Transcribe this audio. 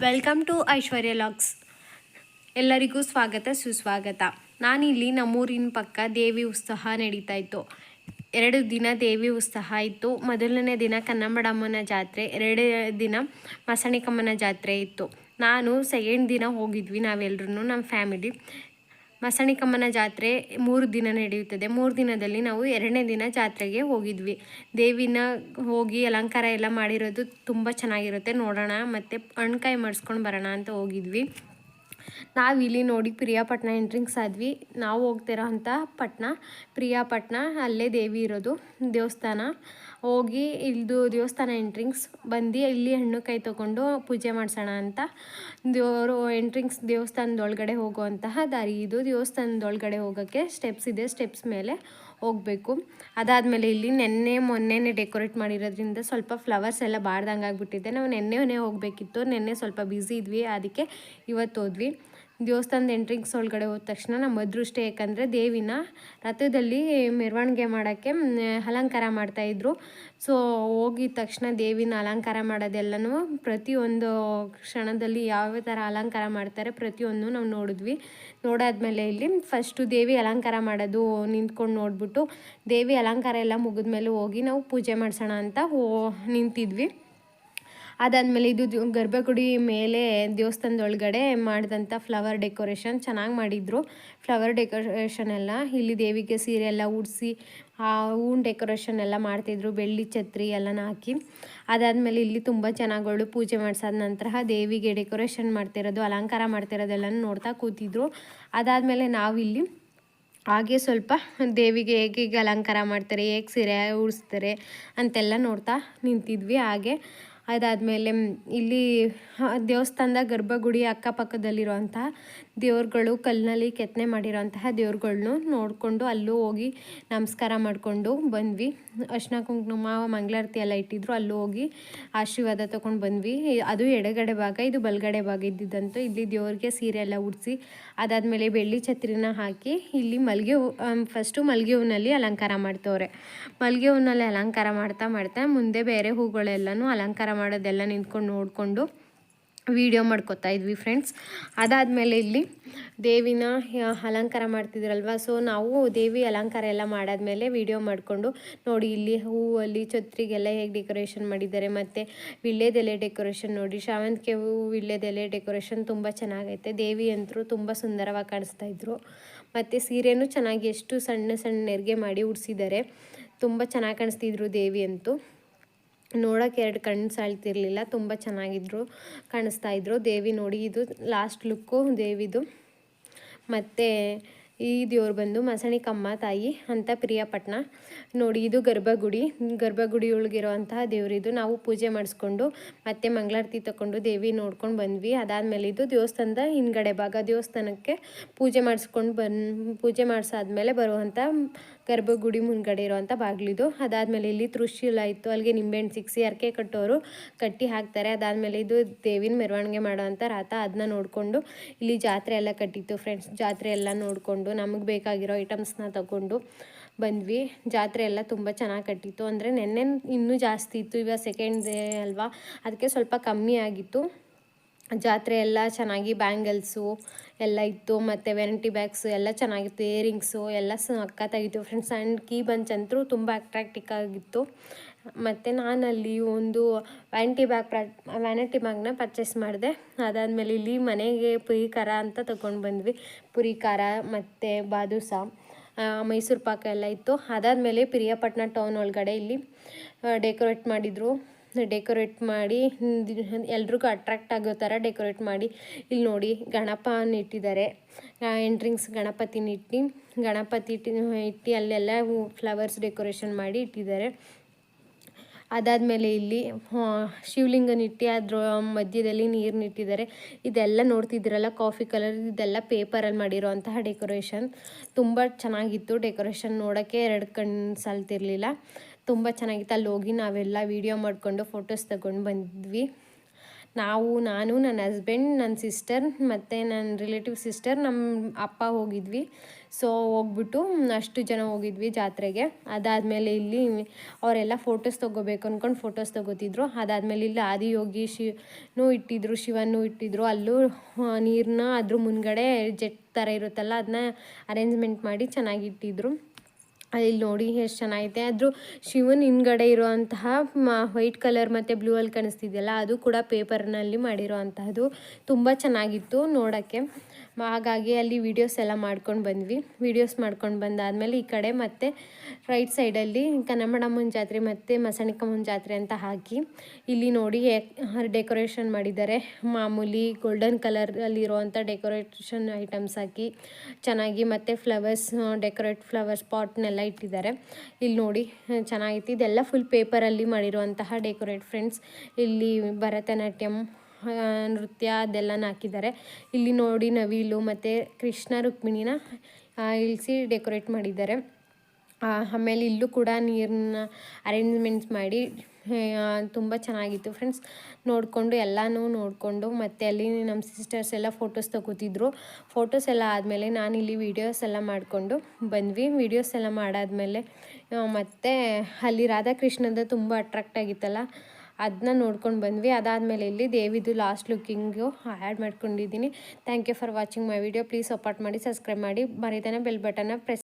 Welcome to Aishwarya LOX. ಎಲ್ಲರಿಗೂ ಸ್ವಾಗತ, ಸುಸ್ವಾಗತ. ನಾನಿಲ್ಲಿ ನಮ್ಮೂರಿನ ಪಕ್ಕ ದೇವಿ ಉತ್ಸವ ನಡೀತಾ ಇತ್ತು. ಎರಡು ದಿನ ದೇವಿ ಉತ್ಸವ ಇತ್ತು. ಮೊದಲನೇ ದಿನ ಕನ್ನಂಬಡಮ್ಮನ ಜಾತ್ರೆ ಎರಡನೇ ದಿನ ಮಸಣಿಕಮ್ಮನ ಜಾತ್ರೆ ಇತ್ತು. ನಾನು ಸೆಕೆಂಡ್ ದಿನ ಹೋಗಿದ್ವಿ ನಾವೆಲ್ಲರೂ ನಮ್ಮ ಫ್ಯಾಮಿಲಿ ಮಸಣಿಕಮ್ಮನ ಜಾತ್ರೆ ಮೂರು ದಿನ ನಡೆಯುತ್ತದೆ. ಮೂರು ದಿನದಲ್ಲಿ ನಾವು ಎರಡನೇ ದಿನ ಜಾತ್ರೆಗೆ ಹೋಗಿದ್ವಿ. ದೇವಿನ ಹೋಗಿ ಅಲಂಕಾರ ಎಲ್ಲ ಮಾಡಿರೋದು ತುಂಬ ಚೆನ್ನಾಗಿರುತ್ತೆ. ನೋಡೋಣ ಮತ್ತು ಹಣ್ಕಾಯಿ ಮಾಡಿಸ್ಕೊಂಡು ಬರೋಣ ಅಂತ ಹೋಗಿದ್ವಿ. ನಾವು ಇಲ್ಲಿ ನೋಡಿ ಪ್ರಿಯಾಪಟ್ಟಣ ಎಂಟ್ರಿಂಗ್ಸ್ ಆದ್ವಿ. ನಾವು ಹೋಗ್ತಿರೋ ಅಂಥ ಪಟ್ಟಣ ಪ್ರಿಯಾಪಟ್ನ, ಅಲ್ಲೇ ದೇವಿ ಇರೋದು ದೇವಸ್ಥಾನ. ಹೋಗಿ ಇಲ್ದು ದೇವಸ್ಥಾನ ಎಂಟ್ರಿಂಗ್ಸ್ ಬಂದು ಇಲ್ಲಿ ಹಣ್ಣು ಕೈ ತೊಗೊಂಡು ಪೂಜೆ ಮಾಡಿಸೋಣ ಅಂತ. ದೇವರು ಎಂಟ್ರಿಂಗ್ಸ್ ದೇವಸ್ಥಾನದೊಳಗಡೆ ಹೋಗುವಂತಹ ದಾರಿ ಇದು. ದೇವಸ್ಥಾನದೊಳಗಡೆ ಹೋಗೋಕ್ಕೆ ಸ್ಟೆಪ್ಸ್ ಇದೆ. ಸ್ಟೆಪ್ಸ್ ಮೇಲೆ ಹೋಗಬೇಕು. ಅದಾದಮೇಲೆ ಇಲ್ಲಿ ನೆನ್ನೆ ಮೊನ್ನೆನೇ ಡೆಕೋರೇಟ್ ಮಾಡಿರೋದ್ರಿಂದ ಸ್ವಲ್ಪ ಫ್ಲವರ್ಸ್ ಎಲ್ಲ ಬಾರ್ದಂಗೆ ಆಗಿಬಿಟ್ಟಿದೆ ನಾವು ನೆನ್ನೆನೇ ಹೋಗಬೇಕಿತ್ತು. ನೆನ್ನೆ ಸ್ವಲ್ಪ ಬ್ಯುಸಿ ಇದ್ವಿ. ಅದಕ್ಕೆ ಇವತ್ತು ಹೋದ್ವಿ. ದೇವಸ್ಥಾನದ ಎಂಟ್ರಿಂಗ್ಸ್ ಒಳಗಡೆ ಹೋದ ತಕ್ಷಣ ನಮ್ಮ ಅದೃಷ್ಟ ಯಾಕಂದರೆ ದೇವಿನ ರಥದಲ್ಲಿ ಮೆರವಣಿಗೆ ಮಾಡೋಕ್ಕೆ ಅಲಂಕಾರ ಮಾಡ್ತಾಯಿದ್ರು ಸೊ ಹೋಗಿದ ತಕ್ಷಣ ದೇವಿನ ಅಲಂಕಾರ ಮಾಡೋದೆಲ್ಲನೂ ಪ್ರತಿಯೊಂದು ಕ್ಷಣದಲ್ಲಿ ಯಾವ ಥರ ಅಲಂಕಾರ ಮಾಡ್ತಾರೆ ಪ್ರತಿಯೊಂದು ನಾವು ನೋಡಿದ್ವಿ. ನೋಡಾದ್ಮೇಲೆ ಇಲ್ಲಿ ಫಸ್ಟು ದೇವಿ ಅಲಂಕಾರ ಮಾಡೋದು ನಿಂತ್ಕೊಂಡು ನೋಡಿಬಿಟ್ಟು ದೇವಿ ಅಲಂಕಾರ ಎಲ್ಲ ಮುಗಿದ್ಮೇಲೆ ಹೋಗಿ ನಾವು ಪೂಜೆ ಮಾಡಿಸೋಣ ಅಂತ ಹೋ ನಿಂತಿದ್ವಿ. ಅದಾದಮೇಲೆ ಇದು ಗರ್ಭಗುಡಿ ಮೇಲೆ ದೇವಸ್ಥಾನದ ಒಳಗಡೆ ಮಾಡಿದಂಥ ಫ್ಲವರ್ ಡೆಕೋರೇಷನ್ ಚೆನ್ನಾಗಿ ಮಾಡಿದ್ರು. ಫ್ಲವರ್ ಡೆಕೋರೇಷನ್ ಎಲ್ಲ ಇಲ್ಲಿ ದೇವಿಗೆ ಸೀರೆ ಎಲ್ಲ ಉಡಿಸಿ, ಆ ಹೂವಿನ ಡೆಕೋರೇಷನ್ ಎಲ್ಲ ಮಾಡ್ತಿದ್ರು, ಬೆಳ್ಳಿ, ಛತ್ರಿ ಎಲ್ಲನ ಹಾಕಿ. ಅದಾದಮೇಲೆ ಇಲ್ಲಿ ತುಂಬ ಚೆನ್ನಾಗಿ ಪೂಜೆ ಮಾಡಿಸಾದ ನಂತರ ದೇವಿಗೆ ಡೆಕೋರೇಷನ್ ಮಾಡ್ತಿರೋದು, ಅಲಂಕಾರ ಮಾಡ್ತಿರೋದೆಲ್ಲ ನೋಡ್ತಾ ಕೂತಿದ್ರು. ಅದಾದಮೇಲೆ ನಾವಿಲ್ಲಿ ಹಾಗೆ ಸ್ವಲ್ಪ ದೇವಿಗೆ ಹೇಗೆ ಹೇಗೆ ಅಲಂಕಾರ ಮಾಡ್ತಾರೆ, ಹೇಗೆ ಸೀರೆ ಉಡಿಸ್ತಾರೆ ಅಂತೆಲ್ಲ ನೋಡ್ತಾ ನಿಂತಿದ್ವಿ. ಹಾಗೆ ಅದಾದಮೇಲೆ ಇಲ್ಲಿ ದೇವಸ್ಥಾನದ ಗರ್ಭಗುಡಿ ಅಕ್ಕಪಕ್ಕದಲ್ಲಿರುವಂತಹ ದೇವ್ರುಗಳು ಕಲ್ಲಿನಲ್ಲಿ ಕೆತ್ತನೆ ಮಾಡಿರೋಂತಹ ದೇವ್ರುಗಳನ್ನು ನೋಡಿಕೊಂಡು ಅಲ್ಲೂ ಹೋಗಿ ನಮಸ್ಕಾರ ಮಾಡಿಕೊಂಡು ಬಂದ್ವಿ. ಅರ್ಶಿನ ಕುಂಕುಮ, ಮಂಗಳಾರತಿ ಎಲ್ಲ ಇಟ್ಟಿದ್ರು, ಅಲ್ಲೂ ಹೋಗಿ ಆಶೀರ್ವಾದ ತೊಗೊಂಡು ಬಂದ್ವಿ. ಅದು ಎಡಗಡೆ ಭಾಗ, ಇದು ಬಲಗಡೆ ಭಾಗ ಇದ್ದಿದ್ದಂತೂ ಇಲ್ಲಿ ದೇವ್ರಿಗೆ ಸೀರೆ ಎಲ್ಲ ಉಡಿಸಿ, ಅದಾದಮೇಲೆ ಬೆಳ್ಳಿ ಛತ್ರಿನ ಹಾಕಿ ಇಲ್ಲಿ ಮಲ್ಲಿಗೆ ಹೂ ಫಸ್ಟು ಮಲ್ಲಿಗೆ ಹೂವಿನಲ್ಲಿ ಅಲಂಕಾರ ಮಾಡ್ತವ್ರೆ. ಮಲ್ಲಿಗೆ ಹೂವಿನಲ್ಲಿ ಅಲಂಕಾರ ಮಾಡ್ತಾ ಮಾಡ್ತಾ ಮುಂದೆ ಬೇರೆ ಹೂಗಳೆಲ್ಲನೂ ಅಲಂಕಾರ ಮಾಡೋದೆಲ್ಲ ನಿಂತ್ಕೊಂಡು ನೋಡಿಕೊಂಡು ವಿಡಿಯೋ ಮಾಡ್ಕೊತಾ ಇದ್ವಿ ಫ್ರೆಂಡ್ಸ್ ಅದಾದಮೇಲೆ ಇಲ್ಲಿ ದೇವಿನ ಅಲಂಕಾರ ಮಾಡ್ತಿದ್ರಲ್ವ? ಸೊ ನಾವು ದೇವಿ ಅಲಂಕಾರ ಎಲ್ಲ ಮಾಡಾದ್ಮೇಲೆ ವಿಡಿಯೋ ಮಾಡಿಕೊಂಡು ನೋಡಿ ಇಲ್ಲಿ ಹೂವಲ್ಲಿ ಛತ್ರಿಗೆಲ್ಲ ಹೇಗೆ ಡೆಕೋರೇಷನ್ ಮಾಡಿದ್ದಾರೆ ಮತ್ತು ವಿಳ್ಯದೆಲೆ ಡೆಕೋರೇಷನ್ ನೋಡಿ. ಶಾವಂತಿಗೆ ಹೂವು ವಿಳ್ಯದೆಲೆ ಡೆಕೋರೇಷನ್ ತುಂಬ ಚೆನ್ನಾಗೈತೆ. ದೇವಿ ಅಂತರೂ ತುಂಬ ಸುಂದರವಾಗಿ ಕಾಣಿಸ್ತಾ ಇದ್ರು. ಮತ್ತು ಸೀರೆನೂ ಚೆನ್ನಾಗಿ ಎಷ್ಟು ಸಣ್ಣ ಸಣ್ಣ ನೆರಿಗೆ ಮಾಡಿ ಉಡಿಸಿದ್ದಾರೆ. ತುಂಬ ಚೆನ್ನಾಗಿ ಕಾಣಿಸ್ತಿದ್ರು ದೇವಿ ಅಂತೂ. ನೋಡೋಕೆ ಎರಡು ಕಣ್ಣು ಸಾಳ್ತಿರ್ಲಿಲ್ಲ ತುಂಬ ಚೆನ್ನಾಗಿದ್ರು, ಕಾಣಿಸ್ತಾ ಇದ್ರು. ದೇವಿ ನೋಡಿ ಇದು ಲಾಸ್ಟ್ ಲುಕ್ಕು ದೇವಿದು. ಮತ್ತು ಈ ದೇವ್ರು ಬಂದು ಮಸಣಿಕಮ್ಮ ತಾಯಿ ಅಂತ ಪ್ರಿಯಪಟ್ಟಣ ನೋಡಿ ಇದು ಗರ್ಭಗುಡಿ. ಗರ್ಭಗುಡಿ ಒಳಗಿರುವಂತಹ ದೇವರಿದು. ನಾವು ಪೂಜೆ ಮಾಡಿಸ್ಕೊಂಡು ಮತ್ತೆ ಮಂಗಳಾರತಿ ತಗೊಂಡು ದೇವಿ ನೋಡ್ಕೊಂಡು ಬಂದ್ವಿ. ಅದಾದಮೇಲೆ ಇದು ದೇವಸ್ಥಾನದ ಹಿಂದ್ಗಡೆ ಭಾಗ. ದೇವಸ್ಥಾನಕ್ಕೆ ಪೂಜೆ ಮಾಡಿಸ್ಕೊಂಡು ಬನ್ ಪೂಜೆ ಮಾಡಿಸಾದ್ಮೇಲೆ ಬರುವಂಥ ಗರ್ಭಗುಡಿ ಮುಂದ್ಗಡೆ ಇರುವಂಥ ಬಾಗಿಲಿದು ಅದಾದಮೇಲೆ ಇಲ್ಲಿ ತೃಶೂಲ ಇತ್ತು. ಅಲ್ಲಿಗೆ ನಿಂಬೆಹಣ್ಣು ಸಿಕ್ಸಿ ಅರ್ಕೆ ಕಟ್ಟೋರು ಕಟ್ಟಿ ಹಾಕ್ತಾರೆ. ಅದಾದಮೇಲೆ ಇದು ದೇವಿನ ಮೆರವಣಿಗೆ ಮಾಡೋವಂಥ ರಾತ ಅದನ್ನ ನೋಡಿಕೊಂಡು ಇಲ್ಲಿ ಜಾತ್ರೆ ಎಲ್ಲ ಕಟ್ಟಿತ್ತು ಫ್ರೆಂಡ್ಸ್ ಜಾತ್ರೆ ಎಲ್ಲ ನೋಡಿಕೊಂಡು ನಮಗೆ ಬೇಕಾಗಿರೋ ಐಟಮ್ಸ್ನ ತಗೊಂಡು ಬಂದ್ವಿ. ಜಾತ್ರೆ ಎಲ್ಲ ತುಂಬ ಚೆನ್ನಾಗಿ ಕಟ್ಟಿತ್ತು. ಅಂದರೆ ನೆನ್ನೆ ಇನ್ನೂ ಜಾಸ್ತಿ ಇತ್ತು. ಇವಾಗ ಸೆಕೆಂಡ್ ಡೇ ಅಲ್ವಾ? ಅದಕ್ಕೆ ಸ್ವಲ್ಪ ಕಮ್ಮಿ ಆಗಿತ್ತು. ಜಾತ್ರೆ ಎಲ್ಲ ಚೆನ್ನಾಗಿ ಬ್ಯಾಂಗಲ್ಸು ಎಲ್ಲ ಇತ್ತು, ಮತ್ತು ವೆರೈಟಿ ಬ್ಯಾಗ್ಸು ಎಲ್ಲ ಚೆನ್ನಾಗಿತ್ತು, ಇಯರಿಂಗ್ಸು ಎಲ್ಲ ಸಕ್ಕತ್ತಾಗಿತ್ತು ಫ್ರೆಂಡ್ಸ್, ಆ್ಯಂಡ್ ಕೀ ಬಂಚ್ ಅಂತೂ ತುಂಬ ಅಟ್ರಾಕ್ಟಿಕ್ ಆಗಿತ್ತು. ಮತ್ತು ನಾನಲ್ಲಿ ಒಂದು ವ್ಯಾನಿಟಿ ಬ್ಯಾಗ್ ಪ್ರಾ ವ್ಯಾನಿಟಿ ಬ್ಯಾಗ್ನ ಪರ್ಚೇಸ್ ಮಾಡಿದೆ. ಅದಾದಮೇಲೆ ಇಲ್ಲಿ ಮನೆಗೆ ಪುರಿ ಖಾರ ಅಂತ ತಗೊಂಡು ಬಂದ್ವಿ. ಪುರಿ ಖಾರ, ಮತ್ತು ಬಾದೂಸ ಮೈಸೂರು ಪಾಕ ಎಲ್ಲ ಇತ್ತು. ಅದಾದಮೇಲೆ ಪಿರಿಯಾಪಟ್ಟಣ ಟೌನ್ ಒಳಗಡೆ ಇಲ್ಲಿ ಡೆಕೋರೇಟ್ ಮಾಡಿದರು. ಡೆಕೋರೇಟ್ ಮಾಡಿ ಎಲ್ರಿಗೂ ಅಟ್ರಾಕ್ಟ್ ಆಗೋ ಥರ ಡೆಕೋರೇಟ್ ಮಾಡಿ. ಇಲ್ಲಿ ನೋಡಿ ಗಣಪನ ಇಟ್ಟಿದ್ದಾರೆ ಎಂಟ್ರಿಂಗ್ಸ್ ಗಣಪತಿನ ಇಟ್ಟು ಗಣಪತಿ ಇಟ್ಟು ಇಟ್ಟು ಅಲ್ಲೆಲ್ಲ ಫ್ಲವರ್ಸ್ ಡೆಕೋರೇಷನ್ ಮಾಡಿ ಇಟ್ಟಿದ್ದಾರೆ ಅದಾದಮೇಲೆ ಇಲ್ಲಿ ಆ, ಶಿವಲಿಂಗನ ಇಟ್ಟು ಅದ್ರ ಮಧ್ಯದಲ್ಲಿ ನೀರನ್ನ ಇಟ್ಟಿದ್ದಾರೆ ಇದೆಲ್ಲ ನೋಡ್ತಿದ್ದೀರಲ್ಲ ಕಾಫಿ ಕಲರ್ ಇದೆಲ್ಲ ಪೇಪರಲ್ಲಿ ಮಾಡಿರೋಂತಹ ಡೆಕೋರೇಷನ್ ತುಂಬ ಚೆನ್ನಾಗಿತ್ತು ಡೆಕೋರೇಷನ್ ನೋಡೋಕ್ಕೆ ಎರಡು ಕಣ್ಣು ಸಾಲ್ತಿರ್ಲಿಲ್ಲ. ತುಂಬ ಚೆನ್ನಾಗಿತ್ತು. ಅಲ್ಲಿ ಹೋಗಿ ನಾವೆಲ್ಲ ವೀಡಿಯೋ ಮಾಡಿಕೊಂಡು ಫೋಟೋಸ್ ತಗೊಂಡು ಬಂದ್ವಿ. ನಾವು, ನಾನು, ನನ್ನ ಹಸ್ಬೆಂಡ್ ನನ್ನ ಸಿಸ್ಟರ್ ಮತ್ತು ನನ್ನ ರಿಲೇಟಿವ್ ಸಿಸ್ಟರ್ ನಮ್ಮ ಅಪ್ಪ ಹೋಗಿದ್ವಿ. ಸೊ ಹೋಗ್ಬಿಟ್ಟು ಅಷ್ಟು ಜನ ಹೋಗಿದ್ವಿ ಜಾತ್ರೆಗೆ. ಅದಾದಮೇಲೆ ಇಲ್ಲಿ ಅವರೆಲ್ಲ ಫೋಟೋಸ್ ತೊಗೋಬೇಕು ಅಂದ್ಕೊಂಡು ಫೋಟೋಸ್ ತೊಗೋತಿದ್ರು. ಅದಾದಮೇಲೆ ಇಲ್ಲಿ ಆದಿಯೋಗಿ ಶಿವನು ಇಟ್ಟಿದ್ರು ಶಿವನು ಇಟ್ಟಿದ್ರು. ಅಲ್ಲೂ ನೀರನ್ನ ಅದ್ರ ಮುನ್ಗಡೆ ಜೆಟ್ ಥರ ಇರುತ್ತಲ್ಲ ಅದನ್ನ ಅರೇಂಜ್ಮೆಂಟ್ ಮಾಡಿ ಚೆನ್ನಾಗಿ ಇಟ್ಟಿದ್ರು. ಅಲ್ಲಿ ನೋಡಿ ಎಷ್ಟು ಚೆನ್ನಾಗಿದೆ ಆದರೂ ಶಿವನ ಹಿಂದ್ಗಡೆ ಇರುವಂತಹ ವೈಟ್ ಕಲರ್ ಮತ್ತು ಬ್ಲೂ ಅಲ್ಲಿ ಕಾಣಿಸ್ತಿದೆಯಲ್ಲ, ಅದು ಕೂಡ ಪೇಪರ್ನಲ್ಲಿ ಮಾಡಿರೋ ಅಂತಹದ್ದು ತುಂಬ ಚೆನ್ನಾಗಿತ್ತು ನೋಡೋಕ್ಕೆ. ಹಾಗಾಗಿ ಅಲ್ಲಿ ವೀಡಿಯೋಸ್ ಎಲ್ಲ ಮಾಡ್ಕೊಂಡು ಬಂದ್ವಿ. ವೀಡಿಯೋಸ್ ಮಾಡ್ಕೊಂಡು ಬಂದಾದಮೇಲೆ ಈ ಕಡೆ ಮತ್ತೆ ರೈಟ್ ಸೈಡಲ್ಲಿ ಕನ್ನಮಡಮ್ಮನ ಜಾತ್ರೆ ಮತ್ತು ಮಸಣಿಕಮ್ಮನ ಜಾತ್ರೆ ಅಂತ ಹಾಕಿ ಇಲ್ಲಿ ನೋಡಿ ಡೆಕೋರೇಷನ್ ಮಾಡಿದ್ದಾರೆ. ಮಾಮೂಲಿ ಗೋಲ್ಡನ್ ಕಲರಲ್ಲಿ ಇರುವಂಥ ಡೆಕೋರೇಷನ್ ಐಟಮ್ಸ್ ಹಾಕಿ ಚೆನ್ನಾಗಿ ಮತ್ತು ಫ್ಲವರ್ಸ್ ಡೆಕೋರೇಟ್ ಫ್ಲವರ್ಸ್ ಪಾಟ್ನೆಲ್ಲ ಇಟ್ಟಿದ್ದಾರೆ. ಇಲ್ಲಿ ನೋಡಿ ಚೆನ್ನಾಗಿತ್ತು ಇದೆಲ್ಲ ಫುಲ್ ಪೇಪರಲ್ಲಿ ಮಾಡಿರುವಂತಹ ಡೆಕೋರೇಟ್ ಫ್ರೆಂಡ್ಸ್ ಇಲ್ಲಿ ಭರತನಾಟ್ಯಂ ನೃತ್ಯ ಅದೆಲ್ಲನೂ ಹಾಕಿದ್ದಾರೆ. ಇಲ್ಲಿ ನೋಡಿ ನವಿಲು ಮತ್ತು ಕೃಷ್ಣ ರುಕ್ಮಿಣಿನ ಇಳಿಸಿ ಡೆಕೋರೇಟ್ ಮಾಡಿದ್ದಾರೆ. ಆಮೇಲೆ ಇಲ್ಲೂ ಕೂಡ ನೀರನ್ನ ಅರೇಂಜ್ಮೆಂಟ್ಸ್ ಮಾಡಿ ತುಂಬ ಚೆನ್ನಾಗಿತ್ತು ಫ್ರೆಂಡ್ಸ್ ನೋಡಿಕೊಂಡು ಎಲ್ಲನೂ ನೋಡಿಕೊಂಡು ಮತ್ತು ಅಲ್ಲಿ ನಮ್ಮ ಸಿಸ್ಟರ್ಸ್ ಎಲ್ಲ ಫೋಟೋಸ್ ತಗೋತಿದ್ರು. ಫೋಟೋಸ್ ಎಲ್ಲ ಆದಮೇಲೆ ನಾನು ಇಲ್ಲಿ ವೀಡಿಯೋಸ್ ಎಲ್ಲ ಮಾಡಿಕೊಂಡು ಬಂದ್ವಿ. ವೀಡಿಯೋಸ್ ಎಲ್ಲ ಮಾಡಾದಮೇಲೆ ಮತ್ತೆ ಅಲ್ಲಿ ರಾಧಾಕೃಷ್ಣದ ತುಂಬ ಅಟ್ರಾಕ್ಟ್ ಆಗಿತ್ತಲ್ಲ ಅದನ್ನ ನೋಡ್ಕೊಂಡು ಬಂದ್ವಿ. ಅದಾದಮೇಲೆ ಇಲ್ಲಿ ದೇವಿದು ಲಾಸ್ಟ್ ಲುಕ್ಕಿಂಗು ಆ್ಯಡ್ ಮಾಡ್ಕೊಂಡಿದ್ದೀನಿ. Thank you for watching my video please support ಮಾಡಿ ಸಬ್ಸ್ಕ್ರೈಬ್ ಮಾಡಿ. ಮರಿತಾನೆ ಬೆಲ್ ಬಟನ್ನ ಪ್ರೆಸ್